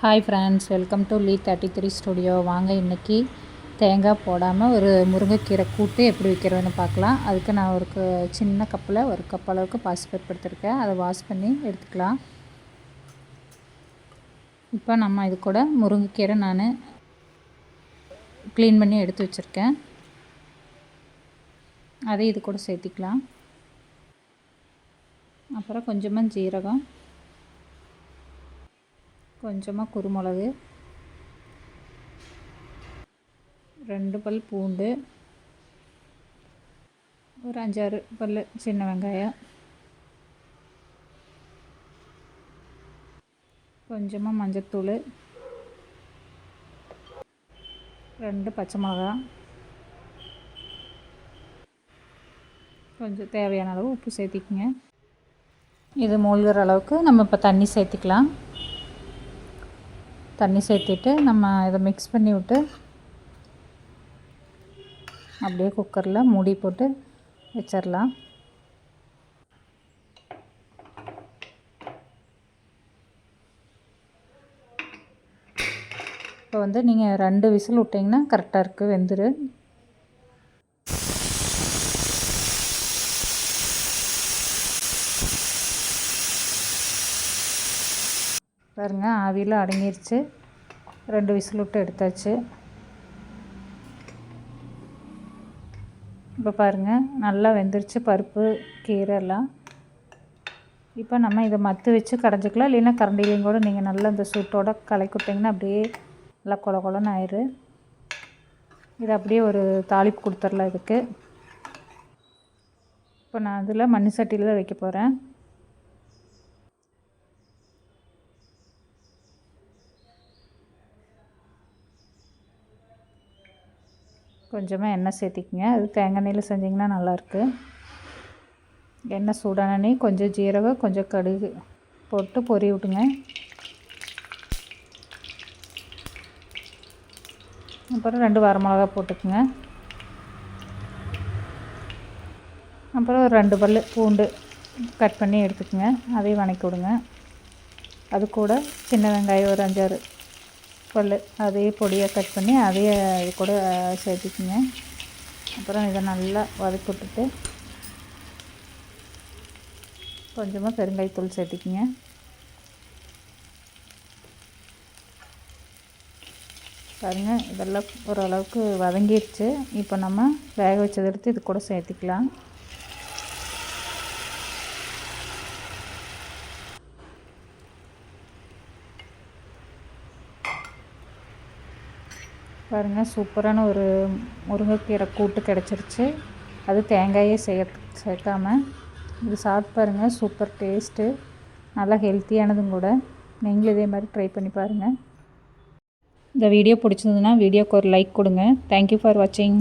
Hi friends welcome to Lee thirty three studio வாங்க இன்றைக்கி தேங்காய் போடாமல் ஒரு முருங்கைக்கீரை கூட்டு எப்படி வைக்கிறதுன்னு பார்க்கலாம். அதுக்கு நான் ஒரு சின்ன கப்பில் ஒரு கப் அளவுக்கு பாசிபேட் எடுத்துருக்கேன். அதை வாஷ் பண்ணி எடுத்துக்கலாம். இப்போ நம்ம இது கூட முருங்கைக்கீரை நான் க்ளீன் பண்ணி எடுத்து வச்சுருக்கேன். அதை இது கூட சேர்த்திக்கலாம். அப்புறம் கொஞ்சமாக ஜீரகம். கொஞ்சமாக குருமிளகு ரெண்டு பல் பூண்டு ஒரு அஞ்சாறு பல் சின்ன வெங்காயம் கொஞ்சமாக மஞ்சத்தூள் ரெண்டு பச்சை மிளகா கொஞ்சம் தேவையான அளவு உப்பு சேர்த்திக்கங்க. இது மூழ்கிற அளவுக்கு நம்ம இப்போ தண்ணி சேர்த்திக்கலாம். தண்ணி சேர்த்துட்டு நம்ம இதை மிக்ஸ் பண்ணி விட்டு அப்படியே குக்கரில் மூடி போட்டு வச்சிடலாம். இப்போ வந்து நீங்கள் ரெண்டு விசில் விட்டிங்கன்னா கரெக்டாக இருக்குது வெந்துடும் பாருங்கள் ஆவியில் அடங்கிருச்சு. ரெண்டு விசில் விட்டு எடுத்தாச்சு. இப்போ பாருங்கள் நல்லா வெந்துருச்சு பருப்பு கீரை எல்லாம். இப்போ நம்ம இதை மத்து வச்சு கடைஞ்சிக்கலாம். இல்லைன்னா கரண்டிலையும் கூட நீங்கள் நல்லா இந்த சூட்டோட கலக்கி அப்படியே நல்லா கொல கொலன்னு ஆயிரு. இது அப்படியே ஒரு தாளிப்பு கொடுத்துர்லாம் இதுக்கு. இப்போ நான் அதில் மண் சட்டியில் தான் வைக்க போகிறேன் கொஞ்சமாக எண்ணெய் சேர்த்திக்கங்க. அது தேங்காய் எண்ணெயில் செஞ்சிங்கன்னா நல்லாயிருக்கு எண்ணெய் சூடான கொஞ்சம் ஜீரகம் கொஞ்சம் கடுகு போட்டு பொறி விட்டுங்க. அப்புறம் ரெண்டு வரமிளகா போட்டுக்குங்க. அப்புறம் ஒரு ரெண்டு பல் பூண்டு கட் பண்ணி எடுத்துக்கோங்க. அதையும் வணக்கி விடுங்க. அது கூட சின்ன வெங்காயம் ஒரு அஞ்சாறு பல் அதையே பொடியாக கட் பண்ணி அதையே இது கூட சேர்த்துக்குங்க. அப்புறம் இதை நல்லா வதக்கி விட்டுட்டு கொஞ்சமாக பெருங்காயத்தூள் சேர்த்திக்கிங்க. பாருங்கள் இதெல்லாம் ஓரளவுக்கு வதங்கிடுச்சு இப்போ நம்ம வேக வச்சது எடுத்து இது கூட சேர்த்திக்கலாம். பாருங்கள் சூப்பரான ஒரு முருங்கைக்கீரை கூட்டு கிடச்சிருச்சு. அது தேங்காயே சே சேர்க்காம. இது சாப்பிட்டு பாருங்கள் சூப்பர் டேஸ்ட்டு. நல்லா ஹெல்த்தியானதும் கூட. நீங்களும் இதே மாதிரி ட்ரை பண்ணி பாருங்கள் இந்த வீடியோ பிடிச்சிருந்ததுன்னா வீடியோக்கு ஒரு லைக் கொடுங்க. தேங்க்யூ ஃபார் வாட்சிங்